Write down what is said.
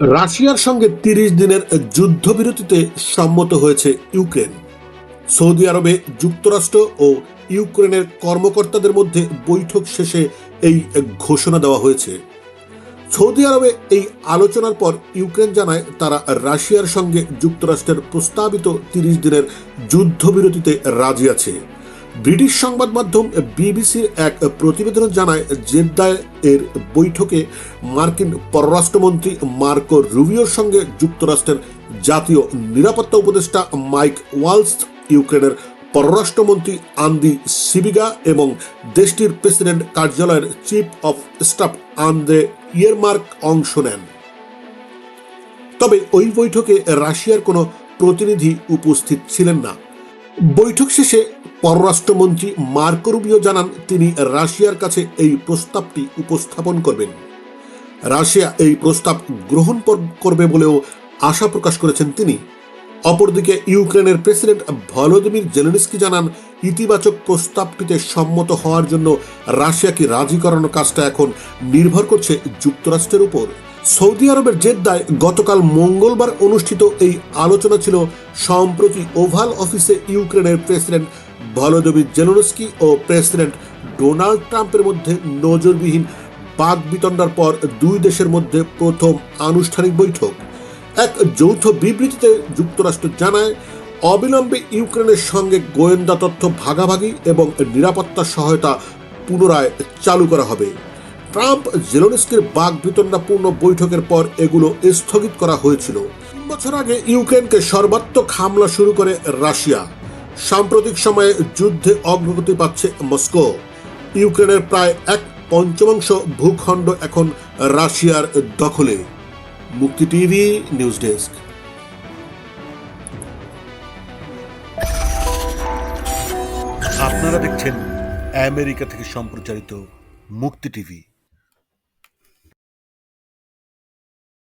রাশিয়ার সঙ্গে তিরিশ দিনের যুদ্ধবিরতিতে সম্মত হয়েছে ইউক্রেন। সৌদি আরবে যুক্তরাষ্ট্র ও ইউক্রেনের কর্মকর্তাদের মধ্যে বৈঠক শেষে এই ঘোষণা দেওয়া হয়েছে। সৌদি আরবে এই আলোচনার পর ইউক্রেন জানায় তারা রাশিয়ার সঙ্গে যুক্তরাষ্ট্রের প্রস্তাবিত তিরিশ দিনের যুদ্ধবিরতিতে রাজি আছে। ব্রিটিশ সংবাদ মাধ্যম বিবিসির এক প্রতিবেদন জানায়, জেদ্দায় এর বৈঠকে মার্কিন পররাষ্ট্রমন্ত্রী মার্কো রুবিওর সঙ্গে যুক্তরাষ্ট্রের জাতীয় নিরাপত্তা উপদেষ্টা মাইক ওয়ালস ইউক্রেনের পররাষ্ট্রমন্ত্রী আন্দি সিবিগা এবং দেশটির প্রেসিডেন্ট কার্যালয়ের chief of staff Andriy Yermak অংশ নেন। তবে ওই বৈঠকে রাশিয়ার কোনো প্রতিনিধি উপস্থিত ছিলেন না। বৈঠক শেষে পররাষ্ট্রমন্ত্রী মার্কো রুবিও জানান তিনি রাশিয়ার কাছে এই প্রস্তাবটি উপস্থাপন করবেন। রাশিয়া এই প্রস্তাব গ্রহণ করবে বলেও আশা প্রকাশ করেছেন তিনি। অপরদিকে ইউক্রেনের প্রেসিডেন্ট ভলোদিমির জেলেনস্কি জানান, ইতিবাচক প্রস্তাবটিতে সম্মত হওয়ার জন্য রাশিয়াকে রাজি করানোর কাজটা এখন নির্ভর করছে যুক্তরাষ্ট্রের উপর। সৌদি আরবের জেদ্দায় গতকাল মঙ্গলবার অনুষ্ঠিত এই আলোচনা ছিল সম্প্রতি ওভাল অফিসে ইউক্রেনের প্রেসিডেন্ট ভলোদিমির জেলেনস্কি ও প্রেসিডেন্ট ডোনাল্ড ট্রাম্পের মধ্যে নজরবিহীন বাদ বিতণ্ডার পর দুই দেশের মধ্যে প্রথম আনুষ্ঠানিক বৈঠক। এক যৌথ বিবৃতিতে যুক্তরাষ্ট্র জানায়, অবিলম্বে ইউক্রেনের সঙ্গে গোয়েন্দা তথ্য ভাগাভাগি এবং নিরাপত্তা সহায়তা পুনরায় চালু করা হবে। ট্রাম্প, জেলোনিস্কির বাঘ বিতণ্ডাপূর্ণ বৈঠকের পর এগুলো স্থগিত করা হয়েছিল। বছর আগে ইউক্রেনকে সর্বাত্মক হামলা শুরু করে রাশিয়া। সাম্প্রতিক সময়ে যুদ্ধে অগ্রগতি পাচ্ছে মস্কো। ইউক্রেনের প্রায় এক পঞ্চমাংশ ভূখণ্ড এখন রাশিয়ার দখলে। মুক্তি টিভি নিউজ ডেস্ক। আপনারা দেখছেন আমেরিকা থেকে সম্প্রচারিত মুক্তি টিভি।